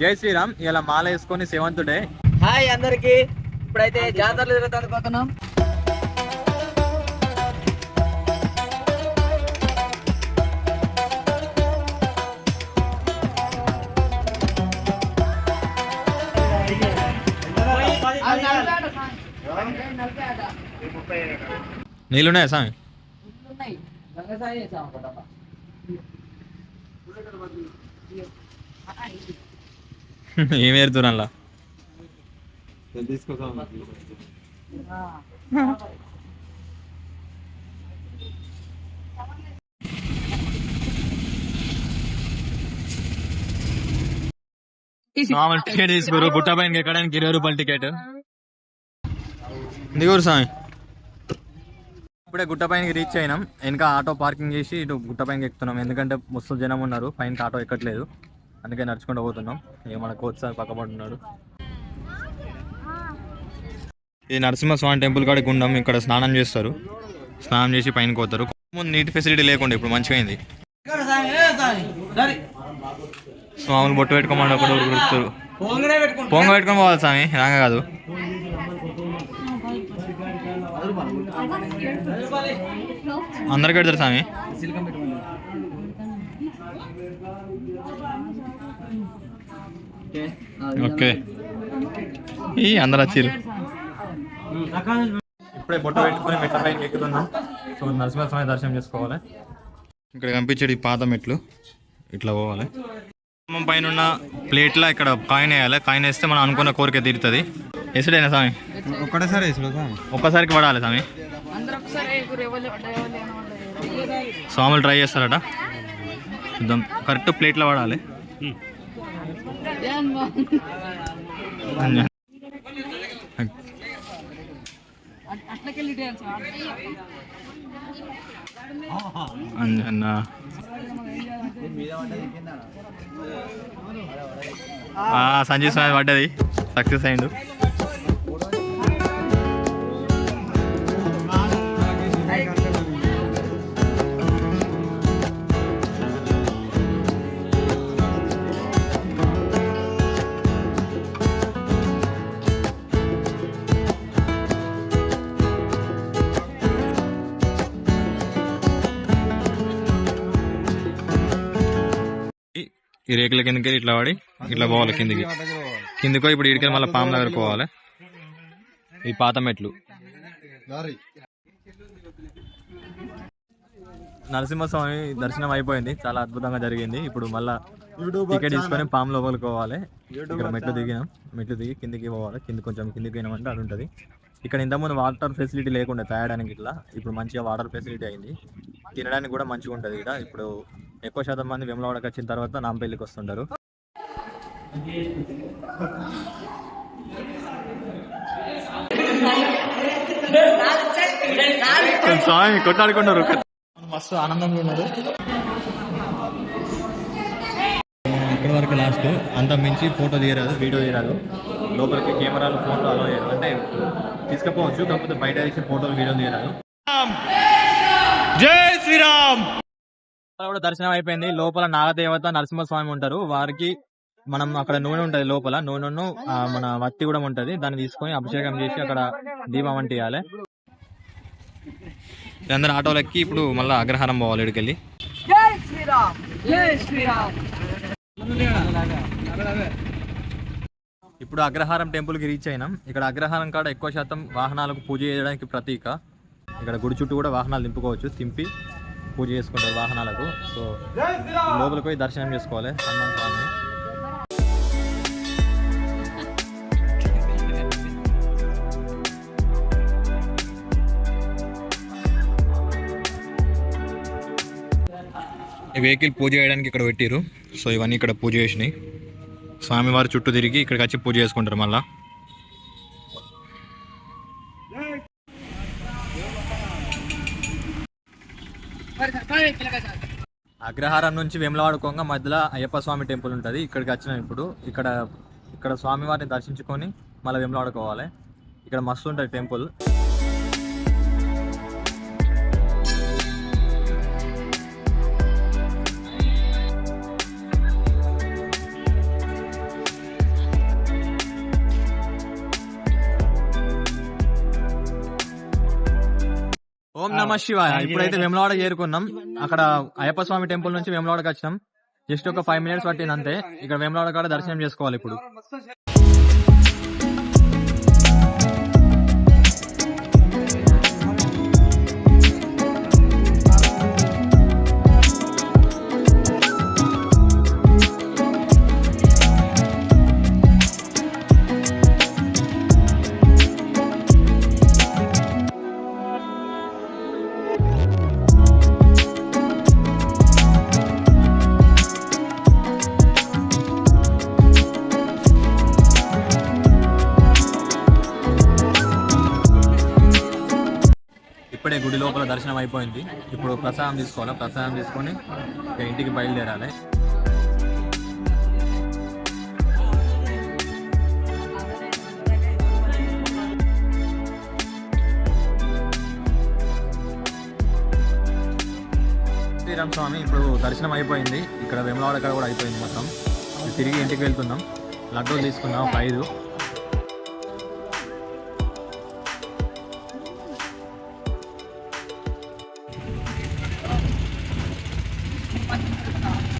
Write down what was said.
జై శ్రీరామ్ ఇలా మాల వేసుకొని సెవెంత్ డే హాయ్ అందరికి. ఇప్పుడైతే జాతరలు పోతున్నాం నీళ్ళున్నాయా స్వామి? ఏమి ఏరుతున్నా మామూలు టికెట్ తీసుకోరు పైన ఎక్కడానికి ఇరవై రూపాయల టికెట్. దిగురు స్వామి? ఇప్పుడే గుట్ట పైనకి రీచ్ అయినాం. వెనక ఆటో పార్కింగ్ చేసి ఇటు గుట్ట పైనకి ఎక్కుతున్నాం. ఎందుకంటే మస్తు జనం ఉన్నారు. పైనకి ఆటో ఎక్కట్లేదు. అందుకే నడుచుకుంటూ పోతున్నాం. ఇక మన కోచ్ సార్ పక్కపడున్నాడు ఈ నరసింహస్వామి టెంపుల్ కాడికి ఉండం ఇక్కడ స్నానం చేస్తారు. స్నానం చేసి పైన పోతారు. ముందు నీటి ఫెసిలిటీ లేకుండా ఇప్పుడు మంచిగా అయింది స్వాములు బొట్టు పెట్టుకోమని ఒకటి గుర్తురు పొంగ పెట్టుకొని పోవాలి స్వామి రాగా కాదు. అందరికి పెడతారు స్వామి. ఓకే. ఈ అందరు వచ్చిర్రు. ఇప్పుడే బొట్ట పెట్టుకొని మెట్ల పైకి ఎక్కుతున్నాం. సో నరసింహస్వామి దర్శనం చేసుకోవాలి. ఇక్కడ కనిపించేది ఈ పాత మెట్లు. ఇట్లా పోవాలి. గుమ్మం పైన ఉన్న ప్లేట్లో ఇక్కడ కాయిన్ వేయాలి. కాయిన్ వేస్తే మనం అనుకున్న కోరిక తీరుతుంది. ఎసుడైనా స్వామి? ఒక్కటేసారి వేసుడు స్వామి. ఒక్కసారికి పడాలి స్వామి. స్వాములు ట్రై చేస్తారట. చూద్దాం. కరెక్ట్ ప్లేట్లో పడాలి. అంజన్న ఆ, సంజీవ్ స్వామి పడ్డది. సక్సెస్ అయిండు. ఈ- రేకుల కిందకి ఇట్లా పడి ఇట్లా పోవాలి కిందికి. కిందికో ఇప్పుడు ఇడికి మళ్ళీ పాము దగ్గరకు పోవాలి. ఈ పాత మెట్లు. నరసింహస్వామి దర్శనం అయిపోయింది. చాలా అద్భుతంగా జరిగింది. ఇప్పుడు మళ్ళా టికెట్ తీసుకొని పాము లోపలికి పోవాలి. ఇక్కడ మెట్లు దిగినాం. మెట్లు దిగి కిందికి పోవాలి. కింది కొంచెం కిందికి పోయినామంటే అది ఉంటుంది. ఇక్కడ ఇంతకుముందు వాటర్ ఫెసిలిటీ లేకుండా తాగడానికి ఇట్లా. ఇప్పుడు మంచిగా వాటర్ ఫెసిలిటీ అయింది. తినడానికి కూడా మంచిగా ఉంటుంది ఇక్కడ. ఇప్పుడు ఎక్కువ శాతం మంది వెమ్లవాడకి వచ్చిన తర్వాత నాంపల్లికి వస్తుంటారు. స్వామి కొట్టాడుకున్నారు మస్తు ఆనందంగా ఉన్నారు. ఇక్కడి వరకు లాస్ట్ అంత మించి ఫోటో తీయరాదు వీడియో తీయరాదు. లోపలికి కెమెరాలు ఫోటో అలో అంటే తీసుకపోవచ్చు కాకపోతే బయట వేసి ఫోటోలు వీడియో తీయరాదు జై శ్రీరామ్ కూడా దర్శనం అయిపోయింది. లోపల నాగదేవత నరసింహస్వామి ఉంటారు. వారికి మనం అక్కడ నూనె ఉంటది లోపల. నూనెను మన వత్తి కూడా ఉంటది. దాన్ని తీసుకొని అభిషేకం చేసి అక్కడ దీపం అంటియాలి. అందరు ఆటోలు ఎక్కి ఇప్పుడు మళ్ళీ అగ్రహారం పోవాలి ఇక్కడికి ఇప్పుడు అగ్రహారం టెంపుల్కి రీచ్ అయినాం. ఇక్కడ అగ్రహారం కాడ ఎక్కువ శాతం వాహనాలకు పూజ చేయడానికి ప్రతీక. ఇక్కడ గుడి చుట్టూ కూడా వాహనాలు దింపుకోవచ్చు తింపి పూజ చేసుకుంటారు వాహనాలకు. సో లోపలికి పోయి దర్శనం చేసుకోవాలి హనుమాన్ స్వామిని. ఈ వెహికల్ పూజ చేయడానికి ఇక్కడ పెట్టారు సో ఇవన్నీ ఇక్కడ పూజ చేసినాయి. స్వామివారి చుట్టూ తిరిగి ఇక్కడికి వచ్చి పూజ చేసుకుంటారు మళ్ళీ. అగ్రహారం నుంచి వేములవాడ మధ్యలో అయ్యప్ప స్వామి టెంపుల్ ఉంటుంది. ఇక్కడికి వచ్చినాం ఇప్పుడు ఇక్కడ ఇక్కడ స్వామివారిని దర్శించుకొని మళ్ళీ వేములవాడుకోవాలి ఇక్కడ మస్తు ఉంటుంది టెంపుల్. ఓం నమ శివాయ. ఇప్పుడైతే వేములవాడ చేరుకున్నాం. అక్కడ అయ్యప్ప స్వామి టెంపుల్ నుంచి వేములవాడకి వచ్చినాం. జస్ట్ ఒక ఫైవ్ మినిట్స్ పట్టింది అంతే ఇక్కడ వేములవాడ కాడ దర్శనం చేసుకోవాలి ఇప్పుడు. ఇప్పుడే గుడి లోపల దర్శనం అయిపోయింది. ఇప్పుడు ప్రసాదం తీసుకోవాలి? ప్రసాదం తీసుకొని ఇంటికి బయలుదేరాలి. శ్రీరామ్ స్వామి ఇప్పుడు దర్శనం అయిపోయింది. ఇక్కడ వేములవాడ కూడా అయిపోయింది మొత్తం. తిరిగి ఇంటికి వెళ్తున్నాం. లడ్డూలు తీసుకున్నాం ఒక ఐదు.